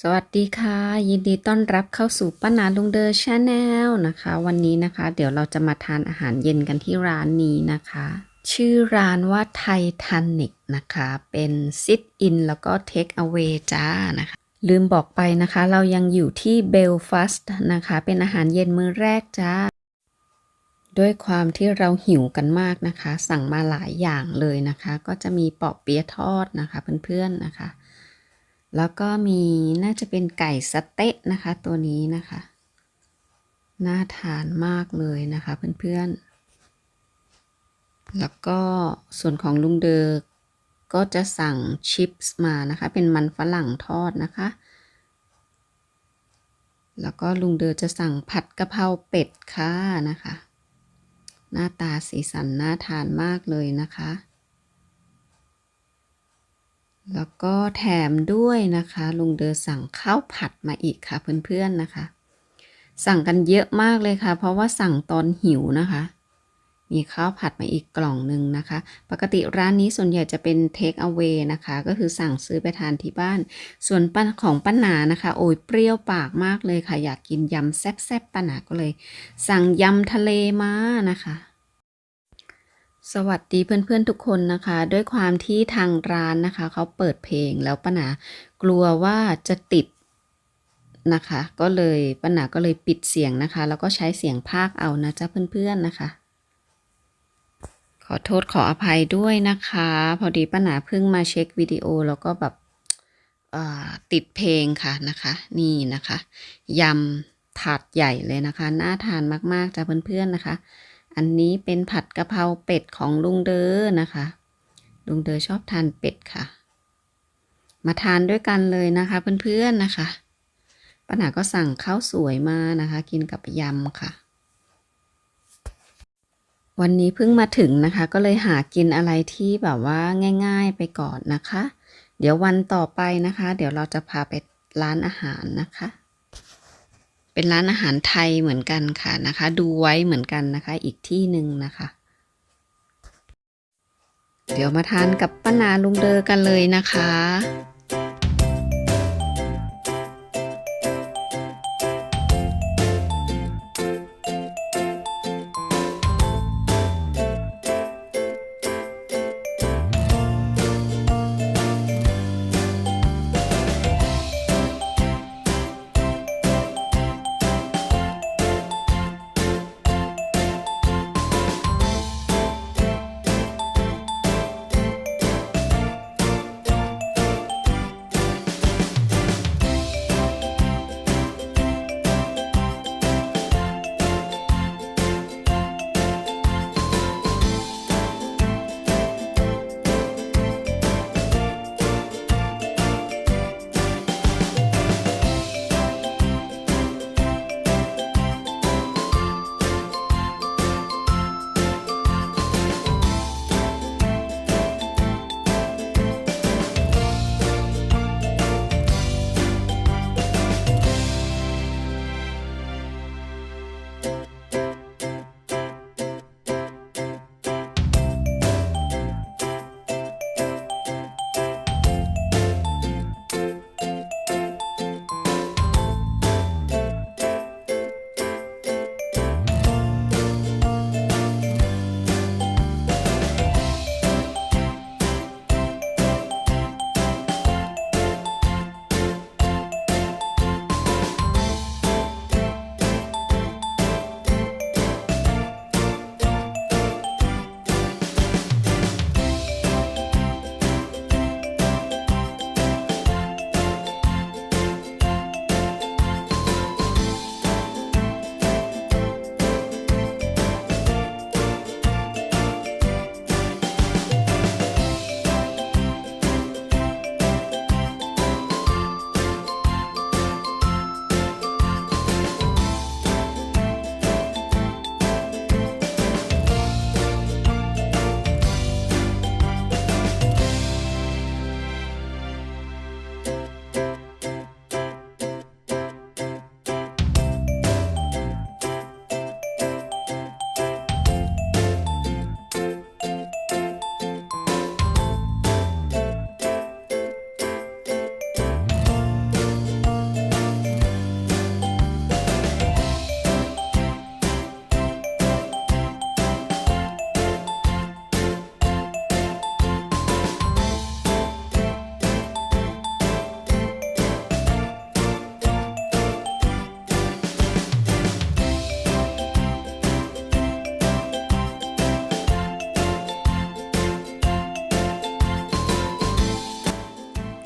สวัสดีค่ะ ยินดีต้อนรับเข้าสู่ป้านาลุงเดอร์ชาแนลนะคะ วันนี้นะคะ เดี๋ยวเราจะมาทานอาหารเย็นกันที่ร้านนี้นะคะ ชื่อร้านว่าไททานิกนะคะ เป็นซิทอินแล้วก็เทคเอา a y จ้านะคะลืมบอกไปนะคะ เรายังอยู่ที่เบลฟาสต์นะคะ เป็นอาหารเย็นมื้อแรกจ้า ด้วยความที่เราหิวกันมากนะคะ สั่งมาหลายอย่างเลยนะคะ ก็จะมีปอบเปี๊ยะทอดนะคะ เพื่อนๆนะคะ แล้วก็มีน่าจะเป็นไก่สเต๊ะนะคะ ตัวนี้นะคะ น่าทานมากเลยนะคะเพื่อนๆ แล้วก็ส่วนของลุงเดอก็จะสั่งชิปส์มานะคะ เป็นมันฝรั่งทอดนะคะ แล้วก็ลุงเดอจะสั่งผัดกะเพราเป็ดค่ะนะคะ หน้าตาสีสันน่าทานมากเลยนะคะ แล้วก็แถมด้วยนะคะ ลุงเดอสั่งข้าวผัดมาอีกค่ะเพื่อนๆนะคะ สั่งกันเยอะมากเลยค่ะ เพราะว่าสั่งตอนหิวนะคะ มีข้าวผัดมาอีกกล่องหนึ่งนะคะ ปกติร้านนี้ส่วนใหญ่จะเป็น take away นะคะ ก็คือสั่งซื้อไปทานที่บ้าน ส่วนป้าของป้าหนานะคะ โอ้ยเปรี้ยวปากมากเลยค่ะ อยากกินยำแซ่บๆป้าหนาก็เลย สั่งยำทะเลมานะคะ สวัสดีเพื่อนๆทุกคนนะคะ ด้วยความที่ทางร้านนะคะเขาเปิดเพลงแล้วป้าหนากลัวว่าจะติดนะคะ ก็เลยป้าหนาก็เลยปิดเสียงนะคะ แล้วก็ใช้เสียงภาคเอานะจ๊ะเพื่อนๆนะคะ ขอโทษขออภัยด้วยนะคะ พอดีป้าหนาเพิ่งมาเช็ควิดีโอแล้วก็แบบติดเพลงค่ะนะคะ นี่นะคะยำถาดใหญ่เลยนะคะ น่าทานมากๆจ้ะเพื่อนๆนะคะ อันนี้เป็นผัดกะเพราเป็ดของลุงเดอนะคะ ลุงเดอชอบทานเป็ดค่ะ มาทานด้วยกันเลยนะคะเพื่อนๆนะคะป้าหนาก็สั่งข้าวสวยมานะคะ กินกับยำค่ะ วันนี้เพิ่งมาถึงนะคะ ก็เลยหากินอะไรที่แบบว่าง่ายๆไปก่อนนะคะ เดี๋ยววันต่อไปนะคะ เดี๋ยวเราจะพาไปร้านอาหารนะคะ เป็นร้านอาหารไทยเหมือนกันค่ะนะคะ ดูไว้เหมือนกันนะคะ อีกที่หนึ่งนะคะ เดี๋ยวมาทานกับป้านาลุงเดอกันเลยนะคะ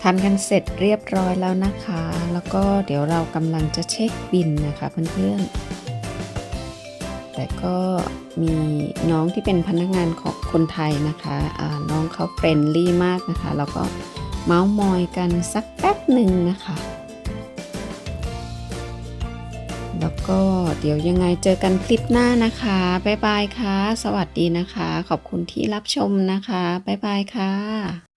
ทานกันเสร็จเรียบร้อยแล้วนะคะ แล้วก็เดี๋ยวเรากำลังจะเช็คบินนะคะเพื่อนๆ แต่ก็มีน้องที่เป็นพนักงานของคนไทยนะคะอ่าน้องเขาเฟรนลี่มากนะคะ แล้วก็เมาส์มอยกันสักแป๊บหนึ่งนะคะ แล้วก็เดี๋ยวยังไงเจอกันคลิปหน้านะคะ บ๊ายบายค่ะ สวัสดีนะคะ ขอบคุณที่รับชมนะคะ บ๊ายบายค่ะ